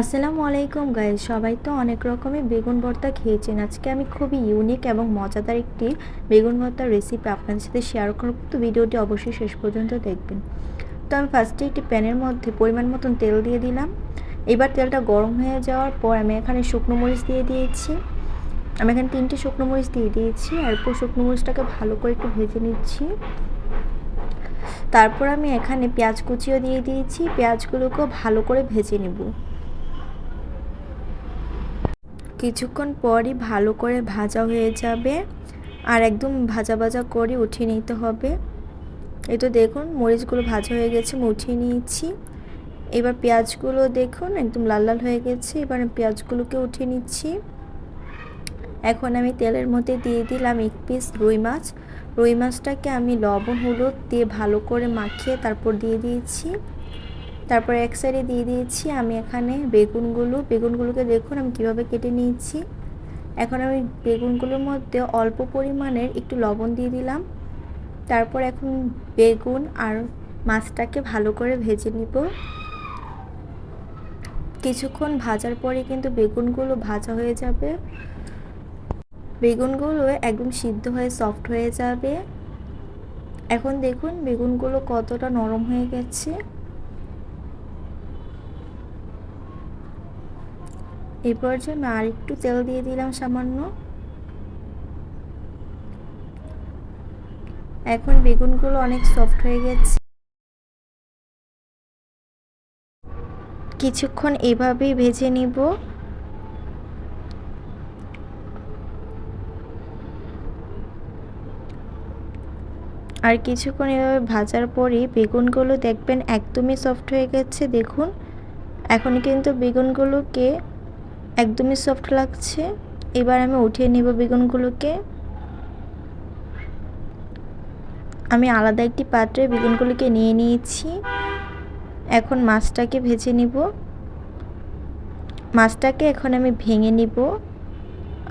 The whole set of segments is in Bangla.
আসসালামু আলাইকুম গাইজ, সবাই তো অনেক রকমের বেগুন ভর্তা খেয়েছেন। আজকে আমি খুবই ইউনিক এবং মজাদার একটি বেগুন ভর্তার রেসিপি আপনাদের সাথে শেয়ার করব। তো ভিডিওটি অবশ্যই শেষ পর্যন্ত দেখবেন। তো আমি ফার্স্টে একটি প্যানের মধ্যে পরিমাণ মতন তেল দিয়ে দিলাম। এবার তেলটা গরম হয়ে যাওয়ার পর আমি এখানে শুকনো মরিচ দিয়ে দিয়েছি। আমি এখানে তিনটে শুকনো মরিচ দিয়ে দিয়েছি এরপর শুকনো মরিচটাকে ভালো করে একটু ভেজে নিচ্ছি। তারপর আমি এখানে পেঁয়াজ কুচিও দিয়ে দিয়েছি। পেঁয়াজগুলোকেও ভালো করে ভেজে নেব। কিছুক্ষণ পরই ভালো করে ভাজা হয়ে যাবে আর একদম ভাজা ভাজা করে উঠিয়ে নিতে হবে। এই তো দেখুন, মরিচগুলো ভাজা হয়ে গেছে, আমি উঠিয়ে নিয়েছি। এবার পেঁয়াজগুলো দেখুন, একদম লাল লাল হয়ে গেছে, এবার আমি পেঁয়াজগুলোকে উঠিয়ে নিচ্ছি। এখন আমি তেলের মধ্যে দিয়ে দিলাম এক পিস রুই মাছ। রুই মাছটাকে আমি লবণ, হলুদ দিয়ে ভালো করে মাখিয়ে তারপর দিয়ে দিয়েছি। তারপর এক সাইডে দিয়ে দিয়েছি, আমি এখানে বেগুনগুলো। বেগুনগুলোকে দেখুন, আমি কীভাবে কেটে নিয়েছি। এখন আমি বেগুনগুলোর মধ্যে অল্প পরিমাণের একটু লবণ দিয়ে দিলাম। তারপর এখন বেগুন আর মাছটাকে ভালো করে ভেজে নিব। কিছুক্ষণ ভাজার পরে কিন্তু বেগুনগুলো ভাজা হয়ে যাবে। বেগুনগুলো একদম সিদ্ধ হয়ে সফট হয়ে যাবে। এখন দেখুন, বেগুনগুলো কতটা নরম হয়ে গেছে। এই পর্যায়ে আমি আর একটু তেল দিয়ে দিলাম সামান্য। এখন বেগুনগুলো অনেক সফট হয়ে গেছে। কিছুক্ষণ এভাবেই ভেজে নিব। আর কিছুক্ষণ এভাবে ভাজার পরে বেগুনগুলো দেখবেন একদমই সফট হয়ে গেছে, দেখুন। এখন কিন্তু বেগুনগুলোকে একদমই সফট লাগছে। এবার আমি উঠিয়ে নেব বেগুনগুলোকে। আমি আলাদা একটি পাত্রে বেগুনগুলোকে নিয়ে নিয়েছি। এখন মাছটাকে ভেজে নিব। মাছটাকে এখন আমি ভেঙে নিব।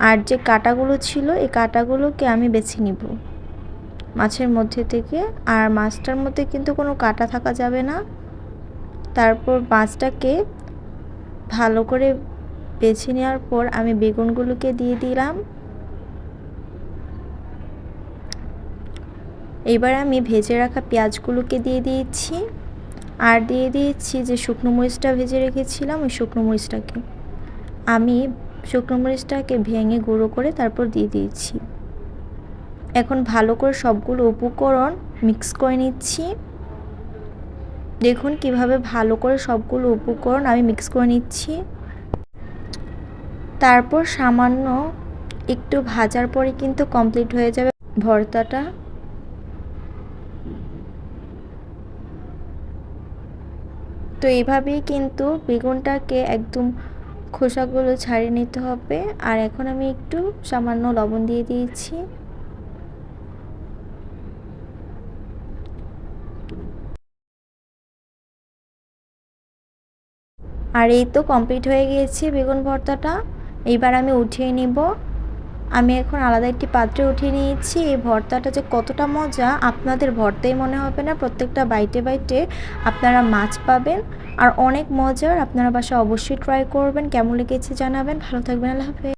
আর যে কাটাগুলো ছিল, এই কাটাগুলোকে আমি বেছে নিব। মাছের মধ্যে থেকে। আর মাছটার মধ্যে কিন্তু কোনো কাটা থাকা যাবে না। তারপর মাছটাকে ভালো করে বেছে নেওয়ার পর আমি বেগুনগুলোকে দিয়ে দিলাম। এবার আমি ভেজে রাখা পেঁয়াজগুলোকে দিয়ে দিয়েছি। আর দিয়ে দিয়েছি যে শুকনো মরিচটা ভেজে রেখেছিলাম, ওই শুকনো মরিচটাকে। আমি শুকনো মরিচটাকে ভেঙে গুঁড়ো করে তারপর দিয়ে দিয়েছি। এখন ভালো করে সবগুলো উপকরণ মিক্স করে নিচ্ছি। দেখুন কীভাবে ভালো করে সবগুলো উপকরণ আমি মিক্স করে নিচ্ছি। তারপর সামান্য একটু ভাজার পরে কিন্তু কমপ্লিট হয়ে যাবে ভর্তাটা। তো এইভাবেই কিন্তু বেগুনটাকে একদম খোসাগুলো ছাড়িয়ে নিতে হবে। আর এখন আমি একটু সামান্য লবণ দিয়ে দিয়েছি। আর এই তো কমপ্লিট হয়ে গিয়েছে বেগুন ভর্তাটা। এইবার আমি উঠিয়ে নিব। আমি এখন আলাদা একটি পাত্রে উঠিয়ে নিয়েছি। এই ভর্তাটা যে কতটা মজা, আপনাদের ভর্তাই মনে হবে না। প্রত্যেকটা বাইটে বাইটে আপনারা মাছ পাবেন। আর অনেক মজার আপনারা বাসা অবশ্যই ট্রাই করবেন। কেমন লেগেছে জানাবেন। ভালো থাকবেন। আল্লাহ হাফেজ।